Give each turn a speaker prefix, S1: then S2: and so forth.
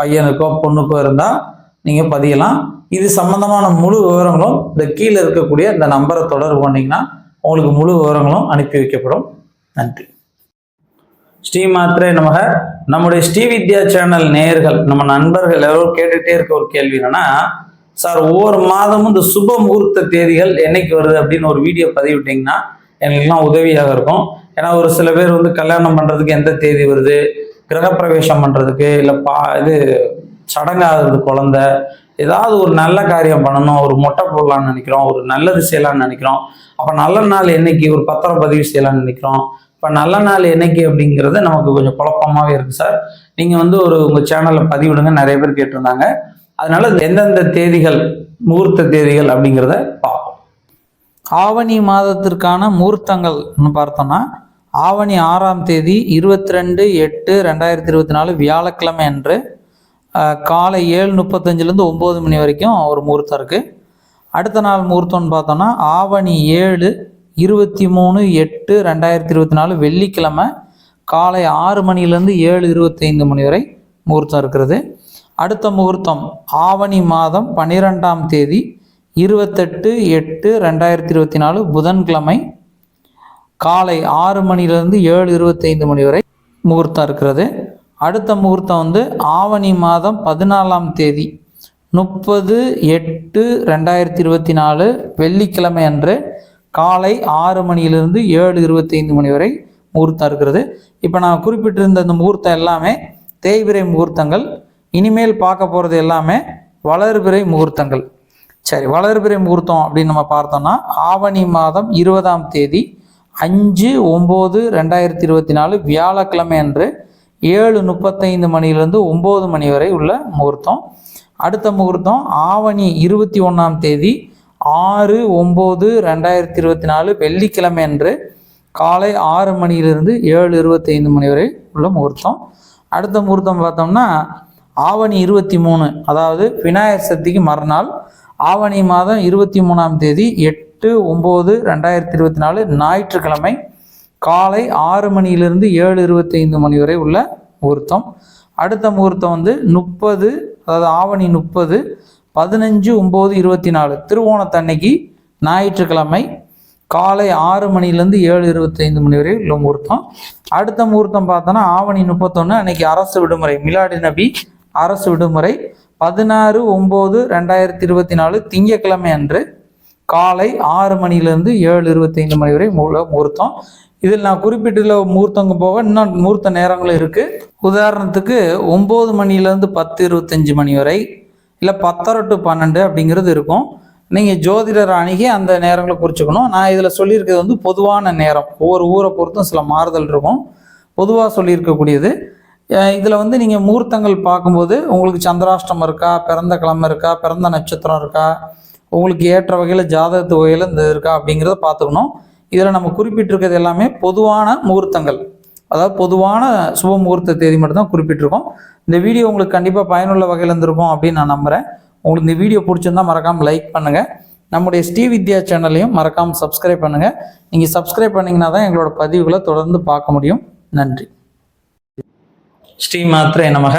S1: பையனுக்கோ பொண்ணுக்கோ இருந்தால் நீங்கள் பதியலாம். இது சம்பந்தமான முழு விவரங்களும் இந்த கீழே இருக்கக்கூடிய இந்த நம்பரை தொடர்பு பண்ணிங்கன்னா உங்களுக்கு முழு விவரங்களும் அனுப்பி வைக்கப்படும். நன்றி. ஸ்ரீ மாத்திரை நமக. நம்முடைய ஸ்ரீ வித்யா சேனல் நேயர்கள் நம்ம நண்பர்கள் எல்லோரும் கேட்டுகிட்டே இருக்க ஒரு கேள்வி என்னன்னா சார் ஒவ்வொரு மாதமும் இந்த சுப முகூர்த்த தேதிகள் என்னைக்கு வருது? அப்படின்னு ஒரு வீடியோ பதிவிட்டிங்கன்னா எங்களுக்குலாம் உதவியாக இருக்கும். ஏன்னா ஒரு சில பேர் வந்து கல்யாணம் பண்ணுறதுக்கு எந்த தேதி வருது? கிரகப்பிரவேசம் பண்ணுறதுக்கு இல்லை பா இது சடங்காகிறது குழந்த ஏதாவது ஒரு நல்ல காரியம் பண்ணணும் ஒரு மொட்டை போடலான்னு நினைக்கிறோம் ஒரு நல்லது செய்யலாம்னு நினைக்கிறோம். அப்போ நல்ல நாள் என்னைக்கு ஒரு பத்திரம் பதிவு செய்யலாம்னு நினைக்கிறோம். இப்போ நல்ல நாள் என்னைக்கு அப்படிங்கிறது நமக்கு கொஞ்சம் குழப்பமாகவே இருக்குது சார். நீங்கள் வந்து ஒரு உங்கள் சேனலில் பதிவிடுங்க நிறைய பேர் கேட்டிருந்தாங்க. அதனால எந்தெந்த தேதிகள் முகூர்த்த தேதிகள் அப்படிங்கிறத பார்ப்போம். ஆவணி மாதத்திற்கான முகூர்த்தங்கள்னு பார்த்தோம்னா ஆவணி ஆறாம் தேதி இருபத்தி ரெண்டு எட்டு ரெண்டாயிரத்தி இருபத்தி நாலு வியாழக்கிழமை அன்று காலை ஏழு முப்பத்தஞ்சிலேருந்து ஒம்பது மணி வரைக்கும் ஒரு முகூர்த்தம் இருக்குது அடுத்த நாள் முகூர்த்தம்னு பார்த்தோன்னா ஆவணி ஏழு இருபத்தி மூணு எட்டு ரெண்டாயிரத்தி இருபத்தி நாலு வெள்ளிக்கிழமை காலை ஆறு மணிலேருந்து ஏழு இருபத்தைந்து மணி வரை முகூர்த்தம் இருக்கிறது. அடுத்த முகூர்த்தம் ஆவணி மாதம் பன்னிரெண்டாம் தேதி இருபத்தெட்டு எட்டு ரெண்டாயிரத்தி இருபத்தி நாலு புதன்கிழமை காலை ஆறு மணிலேருந்து ஏழு இருபத்தைந்து மணி வரை முகூர்த்தம் இருக்கிறது. அடுத்த முகூர்த்தம் வந்து ஆவணி மாதம் பதினாலாம் தேதி முப்பது எட்டு ரெண்டாயிரத்தி இருபத்தி நாலு வெள்ளிக்கிழமை அன்று காலை ஆறு மணியிலிருந்து ஏழு இருபத்தைந்து மணி வரை முகூர்த்தம் இருக்கிறது. இப்போ நான் குறிப்பிட்டிருந்த இந்த முகூர்த்தம் எல்லாமே தேய்பிரை முகூர்த்தங்கள் இனிமேல் பார்க்க போகிறது எல்லாமே வளர்பிறை முகூர்த்தங்கள். சரி வளர்பிறை முகூர்த்தம் அப்படின்னு நம்ம பார்த்தோம்னா ஆவணி மாதம் இருபதாம் தேதி அஞ்சு ஒம்பது ரெண்டாயிரத்தி இருபத்தி நாலு வியாழக்கிழமை அன்று ஏழு முப்பத்தைந்து மணியிலிருந்து ஒம்பது மணி வரை உள்ள முகூர்த்தம். அடுத்த முகூர்த்தம் ஆவணி இருபத்தி ஒன்றாம் தேதி ஆறு ஒம்பது ரெண்டாயிரத்தி இருபத்தி நாலு வெள்ளிக்கிழமை அன்று காலை ஆறு மணியிலிருந்து ஏழு இருபத்தைந்து மணி வரை உள்ள முகூர்த்தம். அடுத்த முகூர்த்தம் பார்த்தோம்னா ஆவணி இருபத்தி மூணு அதாவது விநாயகர் சக்திக்கு மறுநாள். ஆவணி மாதம் இருபத்தி மூணாம் தேதி எட்டு ஒம்பது ரெண்டாயிரத்தி இருபத்தி நாலு ஞாயிற்றுக்கிழமை காலை ஆறு மணியிலிருந்து ஏழு இருபத்தைந்து மணி வரை உள்ள முகூர்த்தம். அடுத்த முகூர்த்தம் வந்து முப்பது அதாவது ஆவணி முப்பது பதினஞ்சு ஒம்பது இருபத்தி நாலு திருவோணத்தன்னைக்கு ஞாயிற்றுக்கிழமை காலை ஆறு மணிலேருந்து ஏழு இருபத்தைந்து மணி வரை உள்ள முகூர்த்தம். அடுத்த முகூர்த்தம் பார்த்தோன்னா ஆவணி முப்பத்தொன்று அன்னைக்கு அரசு விடுமுறை மிலாடி நபி அரசு விடுமுறை. பதினாறு ஒம்பது ரெண்டாயிரத்தி இருபத்தி நாலு திங்கக்கிழமை அன்று காலை ஆறு மணிலேருந்து ஏழு இருபத்தைந்து மணி வரை உள்ள முகூர்த்தம் இதில் நான் குறிப்பிட்டுள்ள முகூர்த்தங்க போக இன்னும் முகூர்த்த நேரங்களும் இருக்குது உதாரணத்துக்கு ஒம்பது மணிலேருந்து பத்து இருபத்தஞ்சி மணி வரை இல்லை பத்தரை டு பன்னெண்டு அப்படிங்கிறது இருக்கும். நீங்கள் ஜோதிடர் அணுகி அந்த நேரங்களை குறிச்சுக்கணும். நான் இதில் சொல்லியிருக்கிறது வந்து பொதுவான நேரம். ஒவ்வொரு ஊரை பொறுத்தும் சில மாறுதல் இருக்கும். பொதுவாக சொல்லியிருக்கக்கூடியது. இதில் வந்து நீங்கள் முகூர்த்தங்கள் பார்க்கும்போது உங்களுக்கு சந்திராஷ்டம் இருக்கா பிறந்த கிழமை இருக்கா பிறந்த நட்சத்திரம் இருக்கா உங்களுக்கு ஏற்ற வகையில் ஜாதகத்து வகையில் இந்த இருக்கா அப்படிங்கிறத பார்த்துக்கணும். இதில் நம்ம குறிப்பிட்டிருக்கிறது எல்லாமே பொதுவான முகூர்த்தங்கள். அதாவது பொதுவான சுப முகூர்த்த தேதி மட்டும்தான் குறிப்பிட்டிருக்கோம். இந்த வீடியோ உங்களுக்கு கண்டிப்பாக பயனுள்ள வகையில் இருந்திருக்கும் அப்படின்னு நான் நம்புகிறேன் உங்களுக்கு இந்த வீடியோ பிடிச்சிருந்தா மறக்காமல் லைக் பண்ணுங்கள் நம்முடைய ஸ்ரீ வித்யா சேனலையும் மறக்காமல் சப்ஸ்கிரைப் பண்ணுங்கள் நீங்கள் சப்ஸ்கிரைப் பண்ணிங்கன்னா தான் எங்களோட பதிவுகளை தொடர்ந்து பார்க்க முடியும். நன்றி. ஸ்ரீ மாத்திரை நமக.